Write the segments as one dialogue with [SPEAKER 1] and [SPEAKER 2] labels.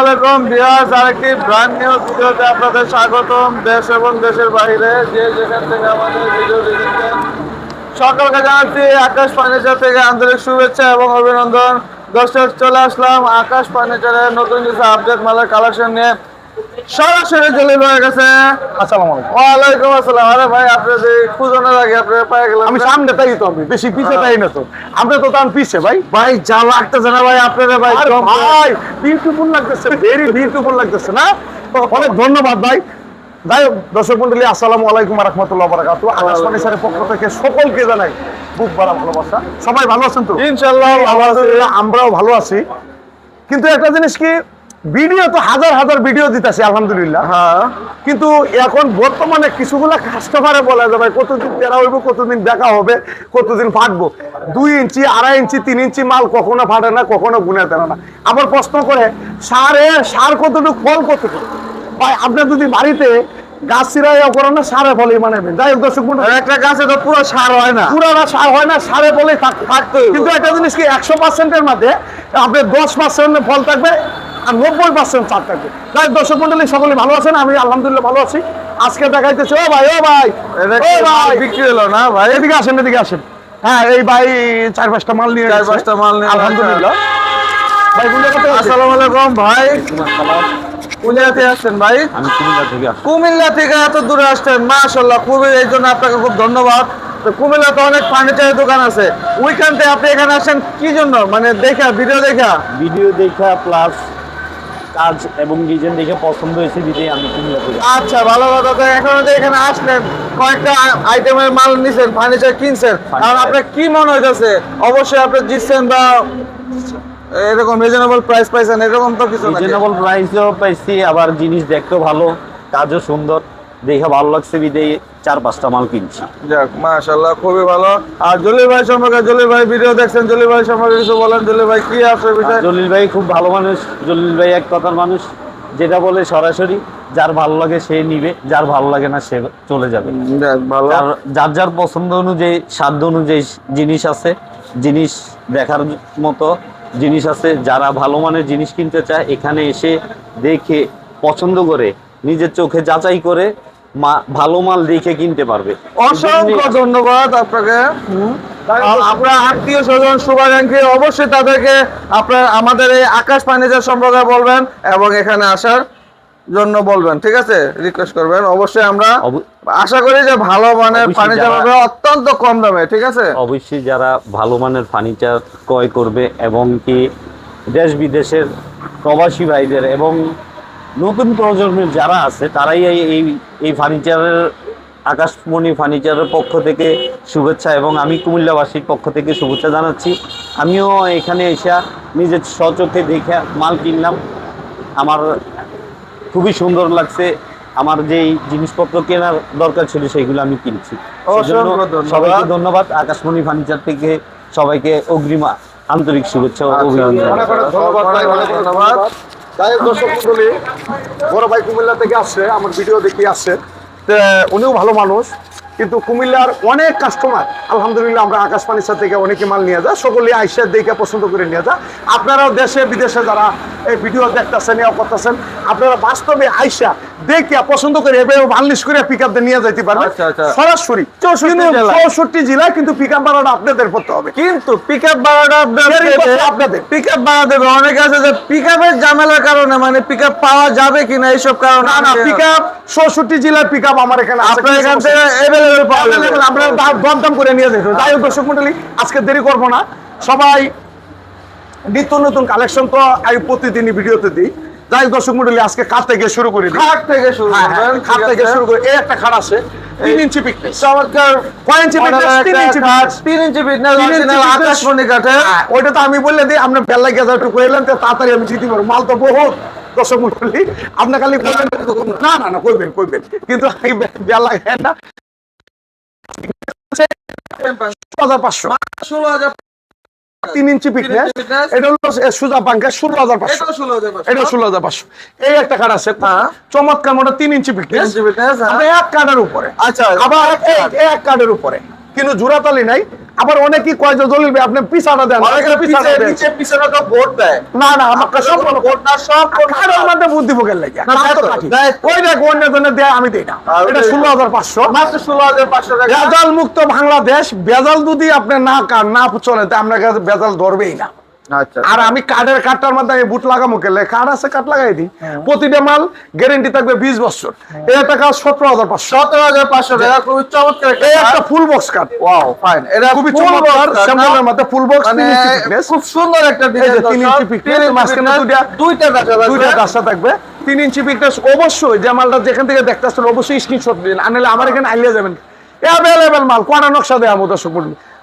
[SPEAKER 1] আলাইকুম আপনাদের স্বাগতম। দেশ এবং দেশের বাইরে যে যেখান থেকে আমাদের আকাশ ফার্নিচার থেকে আন্তরিক শুভেচ্ছা এবং অভিনন্দন। দর্শক, চলে আসলাম আকাশ ফার্নিচারের নতুন কিছু আপডেট মালের কালেকশন নিয়ে। সরাসরি চলে হয়ে গেছে।
[SPEAKER 2] আসসালামু আলাইকুম
[SPEAKER 1] ওয়ালাইকুম আসসালাম। আরে ভাই আপনি যে খুঁজনের আগে আপনি পায়ে গেলাম
[SPEAKER 2] আমি সামনে তাই তো আমি বেশি পিছে তাই না তো। আমরা তো তার পিছে ভাই।
[SPEAKER 1] ভাই যা লাগতেছে না ভাই আপনারা ভাই
[SPEAKER 2] ভাই বিউটিফুল লাগতেছে ভেরি বিউটিফুল লাগতেছে না? অনেক ধন্যবাদ ভাই। যাই হোক, দর্শক মন্ডলী আসসালামু আলাইকুম রহমতুল্লাহ বারাকাতু আকাশবাণী স্যারের পক্ষ থেকে সকলকে জানাই বুক বাড়া ভালোবাসা। সবাই ভালো আছেন তো?
[SPEAKER 1] ইনশাল্লাহ
[SPEAKER 2] আমরাও ভালো আছি। কিন্তু একটা জিনিস কি ভিডিও তো হাজার হাজার ভিডিও দিতেছি আলহামদুলিল্লাহ।
[SPEAKER 1] হ্যাঁ।
[SPEAKER 2] কিন্তু এখন বর্তমানে কিছুগুলা কাস্টমারে বলা যাবে কতদিন তেরা হইব কতদিন দেখা হবে কতদিন ফাটবো। দুই ইঞ্চি আড়াই ইঞ্চি তিন ইঞ্চি মাল কখনো ফাটে না কখনো গুনে তেরা না। আবার প্রশ্ন করে সারে সার কতটুকু ফল কতটুকু? ভাই আপনার যদি বাড়িতে গাছ চিরাই করেন না সারে ফলেই মানে যাই হোক দর্শক
[SPEAKER 1] একটা গাছে তো পুরো সার হয় না।
[SPEAKER 2] পুরানা সার হয় না সারে ফলেই থাক- থাকতে কিন্তু একটা জিনিস কি একশো পার্সেন্টের মধ্যে আপনি দশ পার্সেন্ট ফল থাকবে আর নব্বই পার্সেন্ট চার থাকবে। তাই দর্শক মন্ডলী সকলে ভালো আছেন? আমি আলহামদুলিল্লাহ ভালো আছি। আজকে দেখাইতেছে ও ভাই ও ভাই ও ভাই।
[SPEAKER 1] বিক্রি হলো না ভাই?
[SPEAKER 2] এদিকে আসেন এদিকে আসেন। হ্যাঁ এই ভাই চার পাঁচটা মাল নিয়ে
[SPEAKER 1] চার পাঁচটা মাল নিয়ে
[SPEAKER 2] আলহামদুলিল্লাহ। ভাই কোন জায়গা
[SPEAKER 1] আসসালামু আলাইকুম ভাই। কোন আসছেন ভাই?
[SPEAKER 3] আমি কুমিল্লা থেকে
[SPEAKER 1] কুমিল্লা থেকে এত দূরে আসছেন মাশাল্লাহ খুবই এই জন্য আপনাকে খুব ধন্যবাদ। তো কুমিল্লাতে অনেক ফার্নিচারের দোকান আছে। ওইখান থেকে আপনি এখানে আসেন কি জন্য? মানে দেখা ভিডিও দেখা।
[SPEAKER 3] ভিডিও দেখা প্লাস কাজ এবং ডিজাইন দেখে পছন্দ হয়েছে বিধে আমি থেকে।
[SPEAKER 1] আচ্ছা ভালো কথা। তো এখন যে এখানে আসলেন কয়েকটা আইটেমের মাল নিছেন ফার্নিচার কিনছেন। আর আপনার কি মনে হইতাছে? অবশ্যই আপনি জিতছেন বা এরকম রিজনেবল প্রাইস পাইছেন এরকম তো কিছু না।
[SPEAKER 3] রিজনেবল প্রাইসও পাইছি আবার জিনিস দেখতেও ভালো কাজও সুন্দর। দেখে ভালো লাগছে বিধে চার পাঁচটা মাল কিনছি।
[SPEAKER 1] যাক মাশাআল্লাহ খুবই ভালো। আর জলিল ভাই সম্পর্কে জলিল ভাই ভিডিও দেখছেন জলিল ভাই সম্পর্কে কিছু বলেন। জলিল ভাই কি আছে বিষয়?
[SPEAKER 3] জলিল ভাই খুব ভালো মানুষ জলিল ভাই এক কথার মানুষ। যেটা বলে সরাসরি যার ভালো লাগে সে নিবে যার ভালো লাগে না সে চলে যাবে। যার যার পছন্দ অনুযায়ী সাধ্য অনুযায়ী জিনিস আছে জিনিস দেখার মতো জিনিস আছে। যারা ভালো মানের জিনিস কিনতে চায় এখানে এসে দেখে পছন্দ করে নিজের চোখে যাচাই করে ভালো মাল দেখে কিনতে পারবে।
[SPEAKER 1] অসংখ্য ধন্যবাদ আপনাকে। আপনার আত্মীয় স্বজন শুভাকাঙ্ক্ষী অবশ্যই তাদেরকে আপনার আমাদের এই আকাশ ফার্নিচার সম্পর্কে বলবেন এবং এখানে আসার জন্য বলবেন ঠিক আছে? রিকোয়েস্ট করবেন। অবশ্যই আমরা আশা করি যে ভালো মানের ফার্নিচার পাবে অত্যন্ত কম দামে ঠিক আছে?
[SPEAKER 3] অবশ্যই যারা ভালো মানের ফার্নিচার ক্রয় করবে এবং কি দেশ বিদেশের প্রবাসী ভাইদের এবং নতুন প্রজন্মের যারা আছে তারাই এই এই এই ফার্নিচারের আকাশমণি ফার্নিচারের পক্ষ থেকে শুভেচ্ছা এবং আমি কুমিল্লাবাসীর পক্ষ থেকে শুভেচ্ছা জানাচ্ছি। আমিও এখানে এসে নিজের স্বচোখে দেখে মাল কিনলাম। আমার খুবই সুন্দর লাগছে। আমার যেই জিনিসপত্র কেনার দরকার ছিল সেইগুলো আমি কিনছি। সবাইকে ধন্যবাদ। আকাশমণি ফার্নিচার থেকে সবাইকে অগ্রিম আন্তরিক শুভেচ্ছা ও
[SPEAKER 1] আচ্ছা,
[SPEAKER 3] অভিনন্দন।
[SPEAKER 2] অনেক অনেক ধন্যবাদ ভাই অনেক অনেক ধন্যবাদ। যাই দর্শক মন্ডলী বড় ভাই কুমিল্লা থেকে আসছে আমার ভিডিও দেখে আসছে। তো উনিও ভালো মানুষ। কিন্তু কুমিল্লার অনেক কাস্টমার আলহামদুলিল্লাহ আমরা আকাশ ফার্নিচার থেকে অনেকে মাল নিয়ে যায় সকলে আইসা দেখে পছন্দ করে নিয়ে যায় আপনারাও দেশে বিদেশে যারা এই ভিডিও দেখতেছেন ইয়া করতেছেন আপনারা বাস্তবে আইসা দেখে পছন্দ করে এভাবে বার্নিশ করে পিক আপ নিয়ে যাইতে পারবেন
[SPEAKER 1] আচ্ছা, আচ্ছা।
[SPEAKER 2] সরাসরি
[SPEAKER 1] চৌষট্টি জেলায়।
[SPEAKER 2] কিন্তু পিক আপ ভাড়াটা আপনাদের করতে হবে
[SPEAKER 1] কিন্তু পিক আপ ভাড়াটা
[SPEAKER 2] Sharing আপনাদের।
[SPEAKER 1] পিক আপ ভাড়া দেবে অনেকে আছে যে পিক আপের ঝামেলার কারণে মানে পিক আপ পাওয়া যাবে কিনা এইসব কারণে
[SPEAKER 2] না পিক আপ চৌষট্টি জেলার পিক আপ আমার এখানে
[SPEAKER 1] আপনার এখান থেকে
[SPEAKER 2] আমরা দাম- করে নিয়ে যাই। যাই হোক দর্শক মন্ডলী আজকে দেরি করব না। সবাই নিত্য নতুন কালেকশন তো আমি প্রতিদিনই ভিডিওতে দিই। যাই দর্শক মন্ডলী আজকে থেকে শুরু করি।
[SPEAKER 1] খাট থেকে শুরু
[SPEAKER 2] হ্যাঁ, হ্যাঁ, খাট থেকে শুরু করে। এই একটা খাট আছে তিন ইঞ্চি পিকনেস
[SPEAKER 1] চমৎকার।
[SPEAKER 2] কয় ইঞ্চি
[SPEAKER 1] মডেলের
[SPEAKER 2] তিন ইঞ্চি
[SPEAKER 1] খাট, তিন ইঞ্চি ফিটনেস অরিজিনাল আকাশমণি কাঠের।
[SPEAKER 2] হ্যাঁ, ওইটা তো আমি বললে দিই বেলা একটু কইলেন তাড়াতাড়ি আমি জিতে পারব। মাল তো বহুত দর্শক মন্ডলী। আপনি খালি না না না কইবেন কইবেন কিন্তু বেলা না হাজার পাঁচশো
[SPEAKER 1] ষোলো হাজার
[SPEAKER 2] তিন ইঞ্চি পিকনেস এটা হলো সুজা পাঙ্কা ষোলো হাজার পাঁচশো। এটা ষোলো হাজার পাঁচশো। এই একটা কাঠ আছে
[SPEAKER 1] হ্যাঁ।
[SPEAKER 2] চমৎকার মোটা তিন ইঞ্চি পিকনেস
[SPEAKER 1] হ্যাঁ।
[SPEAKER 2] এক কাঠের উপরে।
[SPEAKER 1] আচ্ছা।
[SPEAKER 2] আবার এক কাঠের উপরে। কিন্তু জোড়াতালি নাই। আবার অনেকে কয় যে জলিল ভাই আপনি পিছাটা দেন। পিছাটা।
[SPEAKER 1] নিচে পিছনে তো ভোট দেয়।
[SPEAKER 2] না না আমাকে সব
[SPEAKER 1] ভোট না সব
[SPEAKER 2] আমাদের বুদ্ধি ভোগের লাগে ওই দেখ অন্য দেয় আমি দেই না। এটা ষোলো হাজার পাঁচশো।
[SPEAKER 1] মাত্র ষোলো হাজার পাঁচশো টাকা।
[SPEAKER 2] ভেজাল মুক্ত বাংলাদেশ বেজাল যদি আপনি না কান না চলে তা আপনার কাছে ভেজাল ধরবেই না। আর আমি কার্ডের কার্ডটার মধ্যে আমি বুট লাগামো কেলে? কার্ড আছে কার্ড লাগাই দিই প্রতিটা মাল গ্যারেন্টি থাকবে বিশ বছর। এই একটা কাজ সতেরো হাজার পাঁচশো।
[SPEAKER 1] সতেরো হাজার পাঁচশো টাকা খুবই চমৎকার
[SPEAKER 2] এই একটা full box card
[SPEAKER 1] wow fine এটা
[SPEAKER 2] খুবই চমৎকার
[SPEAKER 1] না?
[SPEAKER 2] মধ্যে ফুল বক্স
[SPEAKER 1] মানে খুব সুন্দর একটা ডিজাইন
[SPEAKER 2] তিন ইঞ্চি পিকনেস, মাঝখানে দুইটা-
[SPEAKER 1] দুইটা কাঁচা
[SPEAKER 2] দুইটা রাস্তা থাকবে। তিন ইঞ্চি পিকনেস অবশ্যই যে মালটা যেখান থেকে দেখতে আসছেন অবশ্যই স্ক্রিনশট দিন আনলে আমার এখানে আইলে যাবেন। অ্যাভেলেবেল মাল কোয়ানা নকশা দেওয়া মতো দর্শক।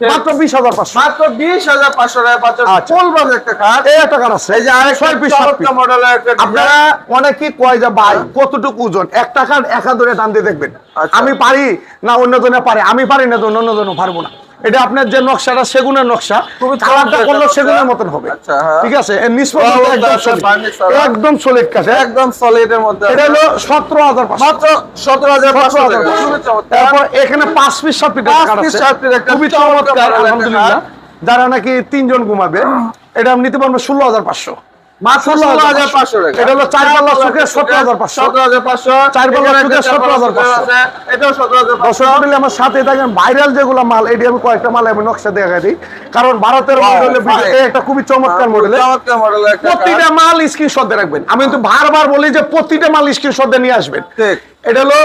[SPEAKER 2] মাত্র বিশ হাজার পাঁচশো।
[SPEAKER 1] মাত্র বিশ হাজার পাঁচশো টাকা পাচ্ছেন।
[SPEAKER 2] আচ্ছা।
[SPEAKER 1] ফুল বক্স একটা কাঠ
[SPEAKER 2] এই একটা কার আছে?
[SPEAKER 1] এই যে আরেক
[SPEAKER 2] পিস সাত পিস।
[SPEAKER 1] চমৎকার মডেলের একটা
[SPEAKER 2] আপনারা অনেকেই কয় যে ভাই কতটুকু ওজন? এক টাকার এক ধরে টান দিয়ে দেখবেন।
[SPEAKER 1] আচ্ছা।
[SPEAKER 2] আমি পারি না অন্য জনে পারে? আমি পারি না তো অন্য জনে পারব না। এটা আপনার যে নকশাটা সেগুনের নকশা। কালারটা করলে। সেগুনের মতন হবে।
[SPEAKER 1] আচ্ছা, হ্যাঁ।
[SPEAKER 2] ঠিক আছে? একদম সলিড কাছে
[SPEAKER 1] একদম সলিড এর মধ্যে
[SPEAKER 2] এটা হলো সতেরো হাজার
[SPEAKER 1] মাত্র সতেরো হাজার
[SPEAKER 2] তারপর এখানে পাঁচ পিস সাত পিস খুবই
[SPEAKER 1] চমৎকার
[SPEAKER 2] চমৎকার আলহামদুলিল্লাহ। যারা নাকি তিনজন ঘুমাবে এটা আমি নিতে পারব ষোলো হাজার পাঁচশো।
[SPEAKER 1] মাত্র ষোলো হাজার পাঁচশো টাকা।
[SPEAKER 2] এটা হলো চার পাল্লা চোখে সতেরো হাজার পাঁচশো।
[SPEAKER 1] সতেরো হাজার পাঁচশো।
[SPEAKER 2] চার পাল্লা
[SPEAKER 1] এখানে
[SPEAKER 2] চোখে
[SPEAKER 1] একটা চার পাল্লা
[SPEAKER 2] 17,500
[SPEAKER 1] চোখে আছে, এটাও সতেরো হাজার পাঁচশো।
[SPEAKER 2] দর্শক মন্ডলী আমার সাথে থাকেন ভাইরাল যেগুলো মাল এটি আমি কয়েকটা মাল আমি নকশা দেখা দিই। কারণ ভারতের. একটা খুবই চমৎকার মডেলে প্রতিটা মাল স্ক্রিনশট রাখবেন। আমি কিন্তু বারবার বলি যে প্রতিটা মাল স্ক্রিনশট নিয়ে আসবেন।
[SPEAKER 1] ঠিক।
[SPEAKER 2] এটা হলো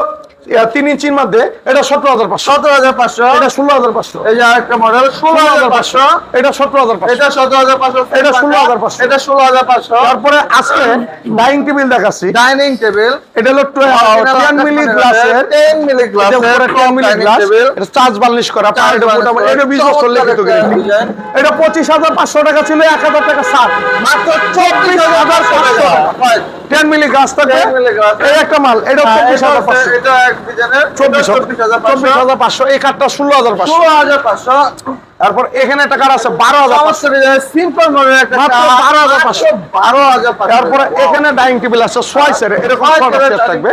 [SPEAKER 2] তিন ইঞ্চির মধ্যে এটা সতেরো হাজার পাঁচশো
[SPEAKER 1] সতেরো হাজার পাঁচশো
[SPEAKER 2] এটা ষোলো হাজার পাঁচশো
[SPEAKER 1] এই যে আরেকটা মডেল ষোলো হাজার পাঁচশো
[SPEAKER 2] এটা সতেরো হাজার পাঁচশো
[SPEAKER 1] এটা সতেরো হাজার পাঁচশো
[SPEAKER 2] এটা 16,500
[SPEAKER 1] এটা ষোলো হাজার পাঁচশো
[SPEAKER 2] তারপরে আজকে ডাইনিং টেবিল দেখাচ্ছি
[SPEAKER 1] ডাইনিং টেবিল
[SPEAKER 2] এটা হলো টেন মিলি গ্লাসের
[SPEAKER 1] টেন মিলি
[SPEAKER 2] এটা পুরো 10 মিলি গ্লাস এটা চার্জ বার্নিশ করা এটা। এটা 20 বছর
[SPEAKER 1] চমৎকার
[SPEAKER 2] লিখিত
[SPEAKER 1] একটা
[SPEAKER 2] গ্যারান্টি
[SPEAKER 1] ডিজাইন।
[SPEAKER 2] এটা 25500 টাকা ছিল 1000 টাকা ছাড়
[SPEAKER 1] মাত্র চব্বিশ হাজার টাকা
[SPEAKER 2] 10 মিলি গ্লাস থাকে।
[SPEAKER 1] 10
[SPEAKER 2] এই একটা মাল এটা 24500
[SPEAKER 1] এটা এক ডিজাইনের
[SPEAKER 2] চব্বিশ
[SPEAKER 1] চব্বিশ হাজার পাঁচশো।
[SPEAKER 2] চব্বিশ হাজার পাঁচশো এই কাঠটা ষোলো হাজার পাঁচশো।
[SPEAKER 1] ষোলো হাজার পাঁচশো।
[SPEAKER 2] তারপর এখানে একটা কাঠ আছে বারো হাজার পাঁচশো।
[SPEAKER 1] সমস্ত ডিজাইনের সিম্পল মডেলের একটা
[SPEAKER 2] মাত্র
[SPEAKER 1] কাঠ।
[SPEAKER 2] 12,500
[SPEAKER 1] বারো হাজার
[SPEAKER 2] তারপরে এখানে ডাইনিং টেবিল আছে এরকম ছটা সেট থাকবে।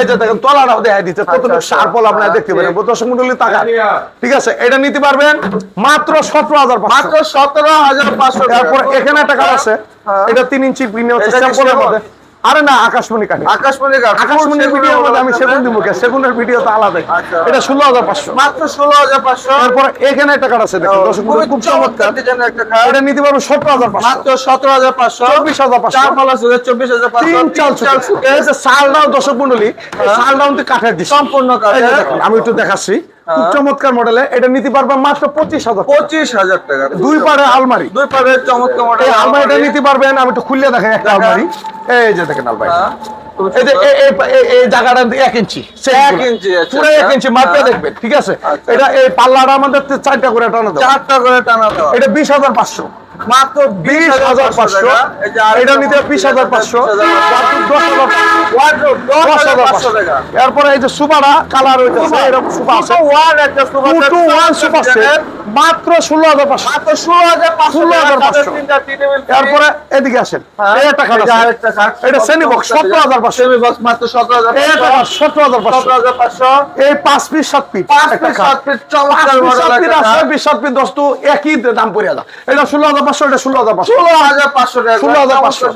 [SPEAKER 2] এই যে দেখেন তলাটাও কতটুকু
[SPEAKER 1] আচ্ছা।
[SPEAKER 2] শার্প হল আপনারা দেখতে পারেন। দর্শক টাকা ঠিক আছে এটা নিতে পারবেন মাত্র সতেরো হাজার
[SPEAKER 1] মাত্র সতেরো হাজার পাঁচশো। টাকা।
[SPEAKER 2] তারপর এখানে একটা কার আছে
[SPEAKER 1] হ্যাঁ।
[SPEAKER 2] এটা তিন ইঞ্চি স্যাম্পলের মধ্যে। আরে না আকাশমণি কাঠে
[SPEAKER 1] আকাশমণি কাঠ।
[SPEAKER 2] আকাশমণির
[SPEAKER 1] সেগুনের
[SPEAKER 2] ভিডিওর মধ্যে আমি সেগুন দিব কে? সেগুনের ভিডিও তো আলাদা
[SPEAKER 1] আচ্ছা।
[SPEAKER 2] এটা ষোলো হাজার পাঁচশো।
[SPEAKER 1] মাত্র ষোলো হাজার পাঁচশো।
[SPEAKER 2] তারপর এখানে একটা কাঠ আছে দেখেন দর্শক খুব চমৎকার
[SPEAKER 1] একটা কাঠ।
[SPEAKER 2] এটা নিতে পারব সতেরো হাজার পাঁচশো।
[SPEAKER 1] মাত্র সতেরো হাজার পাঁচশো।
[SPEAKER 2] চব্বিশ হাজার পাঁচশো।
[SPEAKER 1] চার পাল্লা সুদের চব্বিশ হাজার পাঁচশো।
[SPEAKER 2] তিন চাল যে সালডাউন দর্শক মন্ডলী সালডাউন তো কাঠের দিচ্ছে
[SPEAKER 1] সম্পূর্ণ
[SPEAKER 2] দেখেন, আমি একটু দেখাচ্ছি। খুব
[SPEAKER 1] হ্যাঁ।
[SPEAKER 2] চমৎকার মডেলে এটা নিতে পারবে মাত্র পঁচিশ হাজার
[SPEAKER 1] পঁচিশ হাজার টাকা।
[SPEAKER 2] দুই পারে আলমারি।
[SPEAKER 1] দুই পারে চমৎকার মডেল
[SPEAKER 2] আলমারিটা নিতে পারবেন। আমি একটু খুললে দেখেন একটা আলমারি। এই যে দেখেন আলমারি
[SPEAKER 1] হ্যাঁ,
[SPEAKER 2] এই জায়গাটা এক ইঞ্চি।
[SPEAKER 1] এক ইঞ্চি, আচ্ছা,
[SPEAKER 2] পুরো এক
[SPEAKER 1] আচ্ছা।
[SPEAKER 2] ইঞ্চি
[SPEAKER 1] হ্যাঁ।
[SPEAKER 2] দেখবেন ঠিক আছে?
[SPEAKER 1] আচ্ছা।
[SPEAKER 2] এটা এই পাল্লাটা আমাদের চারটা করে টানা
[SPEAKER 1] চারটা করে টানা
[SPEAKER 2] এটা বিশ হাজার পাঁচশো।
[SPEAKER 1] মাত্র
[SPEAKER 2] বিশ হাজার পাঁচশো। এটা নিতে বিশ হাজার পাঁচশো। দশ হাজার পাঁচশো। এরপরে এই যে সুপারা কালার হইতেছে এরকম সুপা আছে। Two two one super set মাত্র ষোলো হাজার পাঁচশো।
[SPEAKER 1] মাত্র ষোলো হাজার পাঁচশো
[SPEAKER 2] 16,500
[SPEAKER 1] তিনটা
[SPEAKER 2] এরপরে এদিকে আসেন। খাট এটা শ্রেণি বক্স সতেরো হাজার পাঁচশো।
[SPEAKER 1] সেমি বক্স মাত্র সতেরো হাজার
[SPEAKER 2] সতেরো হাজার পাঁচশো।
[SPEAKER 1] হাজার পাঁচশো।
[SPEAKER 2] এই পাঁচ পিস সাত পিস
[SPEAKER 1] পাঁচ পিস সাত পিস চমৎকার
[SPEAKER 2] আছে,
[SPEAKER 1] খাট।
[SPEAKER 2] সাত পিস দশ তো একই দাম পড়ে যায় এটা ষোলো হাজার পাঁচশো এটা ষোলো হাজার পাঁচশো।
[SPEAKER 1] ষোলো হাজার পাঁচশো
[SPEAKER 2] ষোলো হাজার পাঁচশো।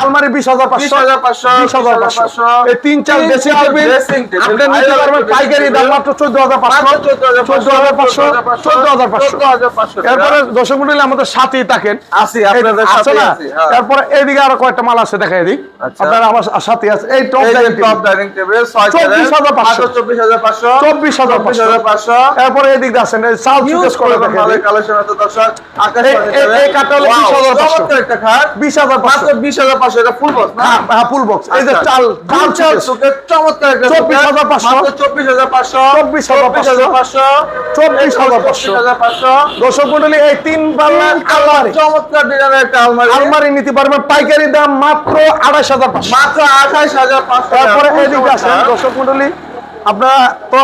[SPEAKER 2] আলমারি বিশ হাজার পাঁচশো।
[SPEAKER 1] হাজার পাঁচশো,
[SPEAKER 2] বিশ হাজার পাঁচশো। এই তিন চার
[SPEAKER 1] তিন
[SPEAKER 2] ড্রেসিং
[SPEAKER 1] চার
[SPEAKER 2] টেবিল।
[SPEAKER 1] dressing table,
[SPEAKER 2] আপনি নিতে পারবেন পাইকারি দাম মাত্র চোদ্দ হাজার পাঁচশো।
[SPEAKER 1] চোদ্দ হাজার
[SPEAKER 2] পাঁচশো চোদ্দ হাজার পাঁচশো
[SPEAKER 1] চোদ্দ হাজার পাঁচশো। টাকা।
[SPEAKER 2] এরপরে দর্শক মন্ডলী আমাদের সাথেই থাকেন।
[SPEAKER 1] আপনাদের
[SPEAKER 2] না?
[SPEAKER 1] হ্যাঁ।
[SPEAKER 2] তারপরে এইদিকে আরও কয়েকটা মাল আছে দেখাই দিই।
[SPEAKER 1] আচ্ছা।
[SPEAKER 2] আপনারা আমার সাথে আছে। এই টপ ডাইনিং টেবিল চব্বিশ হাজার পাঁচশো।
[SPEAKER 1] চব্বিশ হাজার পাঁচশো।
[SPEAKER 2] চব্বিশ হাজার পাঁচশো। এরপরে এদিক আছেন করে
[SPEAKER 1] কালেকশন আছে দর্শক।
[SPEAKER 2] এই- এই- এই কাঠটা হলো 20,500
[SPEAKER 1] একটা খাট।
[SPEAKER 2] বিশ হাজার পাঁচশো।
[SPEAKER 1] মাত্র বিশ হাজার পাঁচশো এটা ফুল বক্স না?
[SPEAKER 2] হ্যাঁ ফুল বক্স এই যে। চাল চাল
[SPEAKER 1] চাল চমৎকার একটা
[SPEAKER 2] চব্বিশ
[SPEAKER 1] সুকের।
[SPEAKER 2] হাজার পাঁচশো।
[SPEAKER 1] মাত্র চব্বিশ হাজার পাঁচশো।
[SPEAKER 2] চব্বিশ হাজার
[SPEAKER 1] চব্বিশ হাজার পাঁচশো।
[SPEAKER 2] চব্বিশ হাজার পাঁচশো।
[SPEAKER 1] চব্বিশ হাজার পাঁচশো।
[SPEAKER 2] দর্শক মন্ডলী এই তিন পাল্লা আলমারি।
[SPEAKER 1] চমৎকার ডিজাইনের একটা আলমারি।
[SPEAKER 2] আলমারি নিতে পারবেন পাইকারি দাম মাত্র আড়াইশ হাজার পাঁচশো।
[SPEAKER 1] মাত্র আঠাইশ হাজার পাঁচশো।
[SPEAKER 2] তারপরে
[SPEAKER 1] টাকা।
[SPEAKER 2] এদিকে আসেন দর্শক মন্ডলী আপনারা তো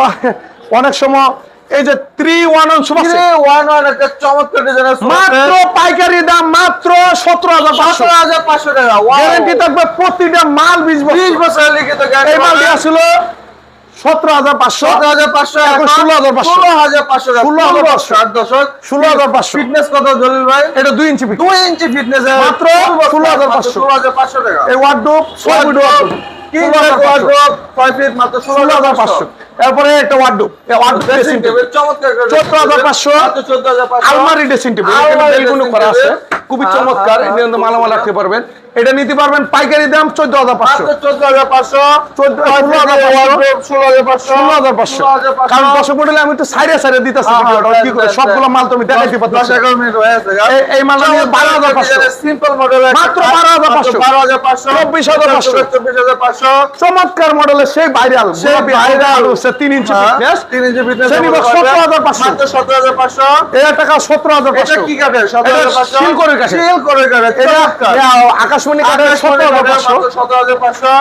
[SPEAKER 2] অনেক সময় এই যে three one one super
[SPEAKER 1] Three one one একটা চমৎকার ডিজাইনের
[SPEAKER 2] মাত্র পাইকারি দাম মাত্র সতেরো হাজার পাঁচশো।
[SPEAKER 1] সতেরো হাজার পাঁচশো টাকা!
[SPEAKER 2] গ্যারেন্টি থাকবে প্রতিটা মাল বিশ
[SPEAKER 1] বিশ
[SPEAKER 2] বছর
[SPEAKER 1] লিখিত
[SPEAKER 2] এই মাল দেওয়া ছিল সতেরো হাজার পাঁচশো।
[SPEAKER 1] সতেরো হাজার পাঁচশো
[SPEAKER 2] এখন 16,500
[SPEAKER 1] ষোলো হাজার পাঁচশো। টাকা।
[SPEAKER 2] 16,500
[SPEAKER 1] ষাট দশক?
[SPEAKER 2] ষোলো হাজার পাঁচশো।
[SPEAKER 1] ফিটনেস কত জলিল ভাই?
[SPEAKER 2] এটা দুই ইঞ্চি
[SPEAKER 1] দুই ইঞ্চি ফিটনেস
[SPEAKER 2] মাত্র 16,500
[SPEAKER 1] ষোলো হাজার পাঁচশো। টাকা।
[SPEAKER 2] এই ফুট ওয়ার্ডরোব
[SPEAKER 1] ছয় পাঁচশো।
[SPEAKER 2] একটা ওয়ার্ডরোব ওয়ার্ডরোব
[SPEAKER 1] ড্রেসিং টেবিল চমৎকার করে
[SPEAKER 2] 14,500
[SPEAKER 1] মাত্র 14,500
[SPEAKER 2] আলমারি ড্রেসিং টেবিল বেলগুলো করা আছে। খুবই
[SPEAKER 1] হ্যাঁ,
[SPEAKER 2] চমৎকার
[SPEAKER 1] হ্যাঁ,
[SPEAKER 2] কিন্তু মালামাল রাখতে পারবেন এটা নিতে পারবেন পাইকারি দাম চোদ্দ হাজার পাঁচশো
[SPEAKER 1] মাত্র 14,500
[SPEAKER 2] চোদ্দ হাজার পাঁচশো
[SPEAKER 1] ষোলো হাজার পাঁচশো
[SPEAKER 2] ষোলো হাজার পাঁচশো কারণ দশ মডেলে আমি একটু সাইডে সাইডে দিতেছি
[SPEAKER 1] হ্যাঁ,
[SPEAKER 2] ভিডিওটা
[SPEAKER 1] হ্যাঁ,
[SPEAKER 2] কি করে সবগুলো মাল তুমি দেখাইতে
[SPEAKER 1] দশ
[SPEAKER 2] পারতেছি
[SPEAKER 1] এগারো মিনিট হয়ে গেছে গা।
[SPEAKER 2] এই- এই মালটা নিয়ে 12,500
[SPEAKER 1] সিম্পল মডেল
[SPEAKER 2] মাত্র 12,500
[SPEAKER 1] 12,500
[SPEAKER 2] 24,500
[SPEAKER 1] 24,500
[SPEAKER 2] চমৎকার সেই ভাইরাল
[SPEAKER 1] সেই viral।
[SPEAKER 2] হচ্ছে তিন ইঞ্চি
[SPEAKER 1] হ্যাঁ,
[SPEAKER 2] ফিটনেস
[SPEAKER 1] তিন।
[SPEAKER 2] 17,500
[SPEAKER 1] মাত্র 17,500
[SPEAKER 2] টাকা সতেরো হাজার পাঁচশো
[SPEAKER 1] কি কাঠের? 17,500
[SPEAKER 2] শিল করে
[SPEAKER 1] করে।
[SPEAKER 2] আকাশমণি কাঠের হাজার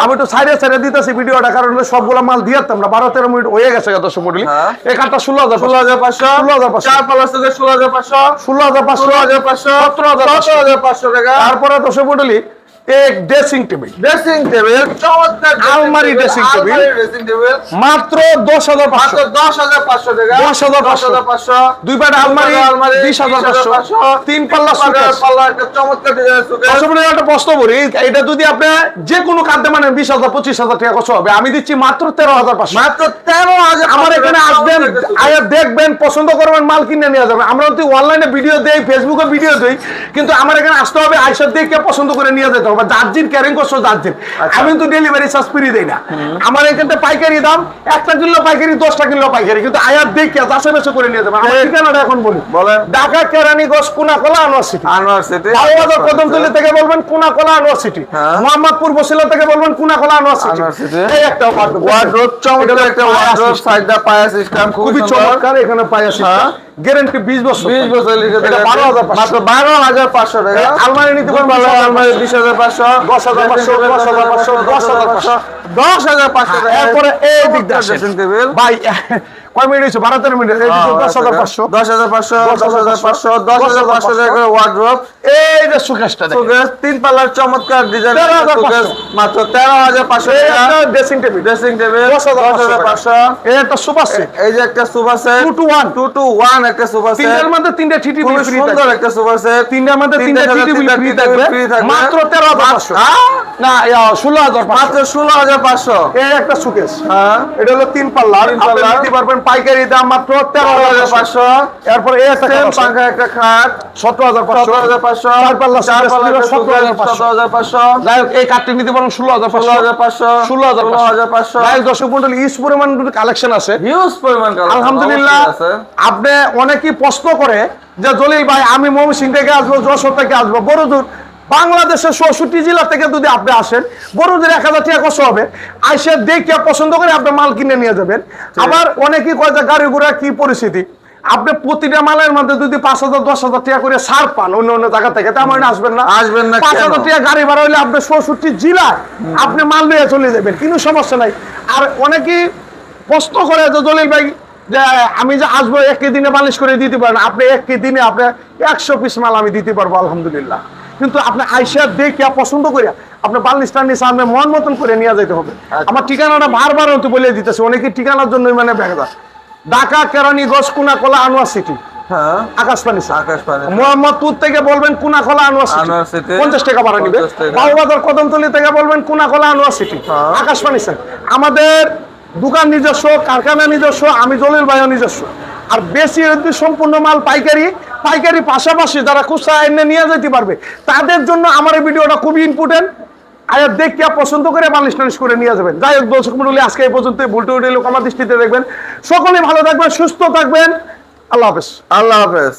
[SPEAKER 2] আমি একটু সাইডে সাইডে দিতেছি ভিডিওটা কারণ সবগুলো মাল দিয়ে বারো তেরো মিনিট হয়ে গেছে দর্শক মন্ডলী
[SPEAKER 1] হ্যাঁ।
[SPEAKER 2] এই কাঠটা ষোলো হাজার
[SPEAKER 1] ষোলো হাজার পাঁচশো।
[SPEAKER 2] 16,500
[SPEAKER 1] চার পাল্লাস থেকে ষোলো হাজার পাঁচশো।
[SPEAKER 2] ষোলো হাজার পাঁচশো।
[SPEAKER 1] ষোলো হাজার পাঁচশো।
[SPEAKER 2] সতেরো হাজার পাঁচশো।
[SPEAKER 1] সতেরো হাজার পাঁচশো টাকা।
[SPEAKER 2] তারপরে দর্শক মন্ডলী এক ড্রেসিং টেবিল
[SPEAKER 1] ড্রেসিং টেবিল চমৎকার
[SPEAKER 2] আলমারি।
[SPEAKER 1] ড্রেসিং টেবিল
[SPEAKER 2] মাত্র দশ হাজার পাঁচশো।
[SPEAKER 1] মাত্র দশ হাজার পাঁচশো টাকা।
[SPEAKER 2] 10,500
[SPEAKER 1] পাঁচশো।
[SPEAKER 2] দুই পাট আলমারি হাজার পাঁচশো। তিন পাল্লা সুকেস
[SPEAKER 1] পাল্লা একটা চমৎকার সুকেস
[SPEAKER 2] দর্শক একটা প্রশ্ন করি এটা যদি আপনি যে কোনো কাঁদতে মানে বিশ হাজার পঁচিশ হাজার টাকা কষ্ট হবে আমি দিচ্ছি মাত্র তেরো হাজার পাঁচশো।
[SPEAKER 1] মাত্র তেরো হাজার
[SPEAKER 2] আমার এখানে আসবেন আয়া দেখবেন পছন্দ করবেন মাল কিনে নিয়ে যাবেন। আমরা তো অনলাইনে ভিডিও দেই ফেসবুকে ভিডিও দেই কিন্তু আমার এখানে আসতে হবে আইসা দেখে পছন্দ করে নিয়ে যেতে হবে? জার্জিন ক্যারিং করছ জার্জিন আমি তো ডেলিভারি চার্জ ফ্রি দেই না। আমার এখানে পাইকারি দাম একটা কিলো পাইকারি দশটা কিলো পাইকারি। কিন্তু আয়ার দেখে যাচাই বাছাই করে নিয়ে যাবেন আমার ঠিকানাটা এখন বলি।
[SPEAKER 1] বলেন।
[SPEAKER 2] ঢাকা কেরানীগঞ্জ কোনাকলা আনোয়ার সিটি
[SPEAKER 1] আনোয়ার সিটি
[SPEAKER 2] বাবুবাজার কদমতলি থেকে বলবেন কোনাকলা আনোয়ার সিটি
[SPEAKER 1] হ্যাঁ।
[SPEAKER 2] মোহাম্মদপুর বসিলা থেকে বলবেন কোনাকলা আনোয়ার সিটি এই একটা।
[SPEAKER 1] ওয়ার্ড্রোব চমৎকার একটা
[SPEAKER 2] পায়া
[SPEAKER 1] ওয়ার্ড্রোব। সাইডটা পায়া সিস্টেম
[SPEAKER 2] খুবই চমৎকার এখানে পাই আছে
[SPEAKER 1] হ্যাঁ।
[SPEAKER 2] গ্যারান্টি 20 বছর।
[SPEAKER 1] 20 বছর
[SPEAKER 2] এটা 12500
[SPEAKER 1] মাত্র 12500 টাকা।
[SPEAKER 2] আলমারি নিতে পারবেন
[SPEAKER 1] পাল্লা আলমারি 20500
[SPEAKER 2] 10500 10500 10500
[SPEAKER 1] 10500 টাকা।
[SPEAKER 2] এরপরে এই দিক দিয়ে
[SPEAKER 1] টেবিল
[SPEAKER 2] ভাই কয় মিনিট হয়েছে? বারো তেরো মিনিট
[SPEAKER 1] হ্যাঁ,
[SPEAKER 2] দশ হাজার পাঁচশো।
[SPEAKER 1] 10500 10500 10500 টাকা ওয়ার্ড্রোব
[SPEAKER 2] এই যে সুকেশটা
[SPEAKER 1] সুকেস তিন পাল্লার চমৎকার ডিজাইন
[SPEAKER 2] 13,500
[SPEAKER 1] সুকেস মাত্র 13500
[SPEAKER 2] এই
[SPEAKER 1] টাকা।
[SPEAKER 2] একটা ড্রেসিং টেবিল
[SPEAKER 1] ড্রেসিং টেবিল
[SPEAKER 2] 10500 এই একটা সুপার সেট
[SPEAKER 1] এই যে একটা সোফা সেট
[SPEAKER 2] 2 to 1
[SPEAKER 1] 2 টু 1 একটা সোফা সেট
[SPEAKER 2] তিনটার মধ্যে তিনটা ঠিটি
[SPEAKER 1] খুবই
[SPEAKER 2] ফ্রি
[SPEAKER 1] সুন্দর একটা সোফা সেট
[SPEAKER 2] তিনটার মধ্যে তিনটা ঠিটি
[SPEAKER 1] তিনটা
[SPEAKER 2] ফ্রি থাকবে। মাত্র তেরো হাজার পাঁচশো।
[SPEAKER 1] হ্যাঁ?
[SPEAKER 2] না ষোলো হাজার
[SPEAKER 1] মাত্র ষোলো হাজার পাঁচশো।
[SPEAKER 2] এই একটা সুকেশ।
[SPEAKER 1] হ্যাঁ?
[SPEAKER 2] এটা হলো তিন পাল্লা
[SPEAKER 1] তিন পাল্লা।
[SPEAKER 2] নিতে পারবেন পাইকারি দাম মাত্র তেরো হাজার পাঁচশো এরপর এই একটা
[SPEAKER 1] খাট
[SPEAKER 2] সতেরো হাজার পাঁচশো
[SPEAKER 1] হাজার পাঁচশো
[SPEAKER 2] চার পাল্লা সতেরো হাজার পাঁচশো
[SPEAKER 1] হাজার পাঁচশো
[SPEAKER 2] যাই হোক এই কাঠটি নিতে পারেন ষোলো হাজার পাঁচশো
[SPEAKER 1] হাজার পাঁচশো
[SPEAKER 2] ষোলো হাজার
[SPEAKER 1] ষোলো হাজার পাঁচশো
[SPEAKER 2] যাই দর্শক মন্ডলী ইস পরিমাণ কালেকশন আছে
[SPEAKER 1] হিউজ পরিমাণ
[SPEAKER 2] আলহামদুলিল্লাহ আপনি অনেকেই প্রশ্ন করে যে জলিল ভাই আমি ময়মনসিং থেকে আসব যশোর থেকে আসব বড়দূর বাংলাদেশের চৌষট্টি জেলা থেকে যদি আপনি আসেন বড়দের এক হাজার টাকা কষ্ট হবে। আইসে দেখে পছন্দ করে আপনি মাল কিনে নিয়ে যাবেন। আবার অনেকেই কয় যে গাড়ি ঘোড়া কি পরিস্থিতি? আপনি প্রতিটা মালের মধ্যে যদি পাঁচ হাজার দশ হাজার টাকা করে সার পান অন্য অন্য জায়গা থেকে তা মানে আসবেন না।
[SPEAKER 1] আসবেন না
[SPEAKER 2] পাঁচ হাজার টাকা গাড়ি ভাড়া হলে আপনি চৌষট্টি জেলায় আপনি মাল নিয়ে চলে যাবেন কিন্তু সমস্যা নাই। আর অনেকেই প্রশ্ন করে যে দলিল ভাই যে আমি যে আসব একই দিনে মালিশ করে দিতে পারেন আপনি একই দিনে আপনি একশো পিস মাল আমি দিতে পারব আলহামদুলিল্লাহ। কিন্তু আপনি আইসা দেখে পছন্দ করে আপনি বালিশ টানিস আপনি মন মতন করে নিয়ে যেতে হবে। আমার ঠিকানাটা বারবার হতে বলে দিতেছে অনেকে ঠিকানার জন্যই মানে ব্যাগদা ঢাকা কেরানীগঞ্জ কুনাকলা আনোয়ার সিটি
[SPEAKER 1] হ্যাঁ।
[SPEAKER 2] আকাশবাণী
[SPEAKER 1] আকাশবাণী।
[SPEAKER 2] মোহাম্মদপুর থেকে বলবেন কুনাখলা আনোয়ার সিটি পঞ্চাশ টাকা ভাড়া নিবে।
[SPEAKER 1] 50 টাকা।
[SPEAKER 2] বাবুবাজার কদমতলি থেকে বলবেন কুনাখলা আনোয়ার সিটি
[SPEAKER 1] হ্যাঁ।
[SPEAKER 2] আকাশবাণী স্যার আমাদের দোকান নিজস্ব কারখানা নিজস্ব আমি জলিল ভাইও নিজস্ব। আর বেশি সম্পূর্ণ মাল পাইকারি পাইকারি পাশাপাশি যারা খুচরা এনে নিয়ে যেতে পারবে, তাদের জন্য আমার এই ভিডিওটা খুবই ইম্পর্টেন্ট আয়া দেখে পছন্দ করে মালিশ টালিশ করে নিয়ে যাবেন। যাই হোক দর্শক মন্ডলী, আজকে এই পর্যন্ত ভুলটে উঠে লোক আমার দৃষ্টিতে দেখবেন। সকলে ভালো থাকবেন, সুস্থ থাকবেন। আল্লাহ হাফেজ।
[SPEAKER 1] আল্লাহ হাফেজ।